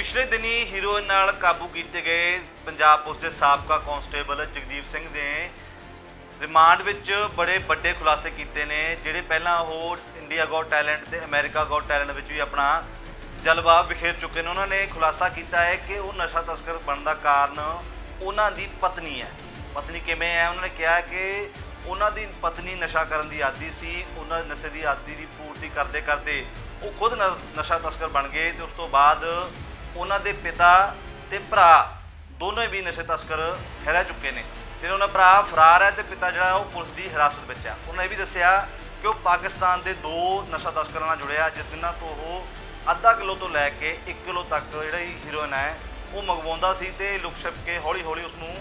ਪਿਛਲੇ ਦਿਨੀ ਹੀਰੋਇਨ ਨਾਲ ਕਾਬੂ ਕੀਤੇ ਗਏ ਪੰਜਾਬ ਪੁਲਿਸ ਦੇ ਸਾਬਕਾ ਕਾਂਸਟੇਬਲ ਜਗਦੀਪ ਸਿੰਘ ਨੇ ਰਿਮਾਂਡ ਵਿੱਚ ਬੜੇ ਵੱਡੇ ਖੁਲਾਸੇ ਕੀਤੇ ਨੇ, ਜਿਹੜੇ ਪਹਿਲਾਂ ਉਹ ਇੰਡੀਆ ਗੋਟ ਟੈਲੈਂਟ ਤੇ ਅਮਰੀਕਾ ਗੋਟ ਟੈਲੈਂਟ ਵਿੱਚ ਵੀ ਆਪਣਾ ਜਲਵਾ ਬਿਖੇਰ ਚੁੱਕੇ ਨੇ। ਉਹਨਾਂ ਨੇ ਖੁਲਾਸਾ ਕੀਤਾ ਹੈ ਕਿ ਉਹ ਨਸ਼ਾ ਤਸਕਰ ਬਣਨ ਦਾ ਕਾਰਨ ਉਹਨਾਂ ਦੀ ਪਤਨੀ ਹੈ। ਪਤਨੀ ਕਿਵੇਂ ਹੈ? ਉਹਨਾਂ ਨੇ ਕਿਹਾ ਕਿ ਉਹਨਾਂ ਦੀ ਪਤਨੀ ਨਸ਼ਾ ਕਰਨ ਦੀ ਆਦੀ ਸੀ, ਉਹਨਾਂ ਨਸ਼ੇ ਦੀ ਆਦੀ ਦੀ ਪੂਰਤੀ ਕਰਦੇ ਕਰਦੇ ਉਹ ਖੁਦ ਨ- ਨਸ਼ਾ ਤਸਕਰ ਬਣ ਗਏ ਤੇ ਉਸ ਤੋਂ ਬਾਅਦ ਉਹਨਾਂ ਦੇ ਪਿਤਾ ਤੇ ਭਰਾ ਦੋਨੋਂ ਵੀ ਨਸ਼ੇ ਤਸਕਰ ਠਹਿਰਾ ਚੁੱਕੇ ਨੇ। ਤੇ ਉਹਨਾਂ ਦਾ ਭਰਾ ਫਰਾਰ ਹੈ ਤੇ ਪਿਤਾ ਜਿਹੜਾ ਉਹ ਪੁਲਿਸ ਦੀ ਹਿਰਾਸਤ ਵਿੱਚ ਆ ਉਹਨਾਂ ਇਹ ਵੀ ਦੱਸਿਆ ਕਿ ਉਹ ਪਾਕਿਸਤਾਨ ਦੇ ਦੋ ਨਸ਼ਾ ਤਸਕਰਾਂ ਨਾਲ ਜੁੜਿਆ, ਜਿਸ ਦਿਨਾਂ ਤੋਂ ਉਹ ਅੱਧਾ ਕਿਲੋ ਤੋਂ ਲੈ ਕੇ 1 ਕਿਲੋ ਤੱਕ ਜਿਹੜਾ ਹੀਰੋਇਨ ਹੈ, ਉਹ ਮੰਗਵਾਉਂਦਾ ਸੀ ਤੇ ਲੁਕ ਛਿਪ ਕੇ ਹੌਲੀ ਹੌਲੀ ਉਸ ਨੂੰ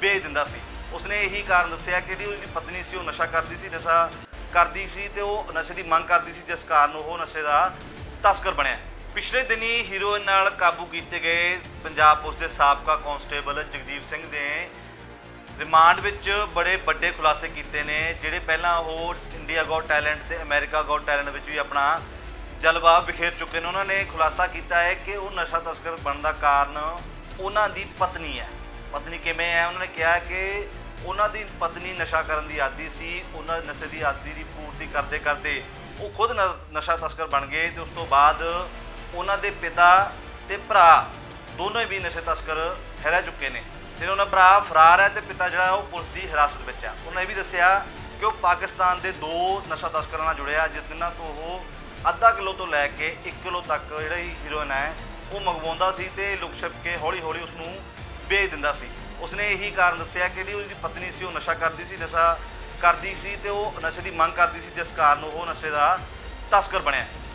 ਵੇਚ ਦਿੰਦਾ ਸੀ। ਉਸਨੇ ਇਹੀ ਕਾਰਨ ਦੱਸਿਆ ਕਿ ਜਿਹੜੀ ਉਹਦੀ ਪਤਨੀ ਸੀ, ਉਹ ਨਸ਼ਾ ਕਰਦੀ ਸੀ, ਨਸ਼ਾ ਕਰਦੀ ਸੀ ਤੇ ਉਹ ਨਸ਼ੇ ਦੀ ਮੰਗ ਕਰਦੀ ਸੀ, ਜਿਸ ਕਾਰਨ ਉਹ ਨਸ਼ੇ ਦਾ ਤਸਕਰ ਬਣਿਆ। ਪਿਛਲੇ ਦਿਨੀ ਹੀਰੋਇਨ ਨਾਲ ਕਾਬੂ ਕੀਤੇ ਗਏ ਪੰਜਾਬ ਪੁਲਿਸ ਦੇ ਸਾਬਕਾ ਕਾਂਸਟੇਬਲ ਜਗਦੀਪ ਸਿੰਘ ਨੇ ਰਿਮਾਂਡ ਵਿੱਚ ਬੜੇ ਵੱਡੇ ਖੁਲਾਸੇ ਕੀਤੇ ਨੇ, ਜਿਹੜੇ ਪਹਿਲਾਂ ਉਹ ਇੰਡੀਆ ਗੋਟ ਟੈਲੈਂਟ ਤੇ ਅਮਰੀਕਾ ਗੋਟ ਟੈਲੈਂਟ ਵਿੱਚ ਵੀ ਆਪਣਾ ਜਲਵਾ ਬਿਖੇਰ ਚੁੱਕੇ ਨੇ। ਉਹਨਾਂ ਨੇ ਖੁਲਾਸਾ ਕੀਤਾ ਹੈ ਕਿ ਉਹ ਨਸ਼ਾ ਤਸਕਰ ਬਣਨ ਦਾ ਕਾਰਨ ਉਹਨਾਂ ਦੀ ਪਤਨੀ ਹੈ। ਪਤਨੀ ਕਿਵੇਂ ਹੈ? ਉਹਨਾਂ ਨੇ ਕਿਹਾ ਕਿ ਉਹਨਾਂ ਦੀ ਪਤਨੀ ਨਸ਼ਾ ਕਰਨ ਦੀ ਆਦੀ ਸੀ, ਉਹਨਾਂ ਨਸ਼ੇ ਦੀ ਆਦੀ ਦੀ ਪੂਰਤੀ ਕਰਦੇ ਕਰਦੇ ਉਹ ਖੁਦ ਨ- ਨਸ਼ਾ ਤਸਕਰ ਬਣ ਗਏ ਤੇ ਉਸ ਤੋਂ ਬਾਅਦ ਉਹਨਾਂ ਦੇ ਪਿਤਾ ਤੇ ਭਰਾ ਦੋਨੋਂ ਵੀ ਨਸ਼ੇ ਤਸਕਰ ਠਹਿਰਾ ਚੁੱਕੇ ਨੇ ਤੇ ਉਹਨਾਂ ਭਰਾ ਫਰਾਰ ਹੈ ਤੇ ਪਿਤਾ ਜਿਹੜਾ ਉਹ ਪੁਲਿਸ ਦੀ ਹਿਰਾਸਤ ਵਿੱਚ ਆ। ਉਹਨਾਂ ਇਹ ਵੀ ਦੱਸਿਆ ਕਿ ਉਹ ਪਾਕਿਸਤਾਨ ਦੇ ਦੋ ਨਸ਼ਾ ਤਸਕਰਾਂ ਨਾਲ ਜੁੜਿਆ ਜਿਸ ਦਿਨਾਂ ਤੋਂ ਉਹ ਅੱਧਾ ਕਿਲੋ ਤੋਂ ਲੈ ਕੇ 1 ਕਿਲੋ ਤੱਕ ਜਿਹੜੀ ਹੀਰੋਇਨ ਹੈ, ਉਹ ਮੰਗਵਾਉਂਦਾ ਸੀ ਤੇ ਲੁਕ ਛਿਪ ਕੇ ਹੌਲੀ ਹੌਲੀ ਉਸ ਨੂੰ ਵੇਚ ਦਿੰਦਾ ਸੀ। ਉਸਨੇ ਇਹੀ ਕਾਰਨ ਦੱਸਿਆ ਕਿ ਜਿਹੜੀ ਉਹਦੀ ਪਤਨੀ ਸੀ, ਉਹ ਨਸ਼ਾ ਕਰਦੀ ਸੀ, ਨਸ਼ਾ ਕਰਦੀ ਸੀ ਤੇ ਉਹ ਨਸ਼ੇ ਦੀ ਮੰਗ ਕਰਦੀ ਸੀ, ਜਿਸ ਕਾਰਨ ਉਹ ਨਸ਼ੇ ਦਾ ਤਸਕਰ ਬਣਿਆ।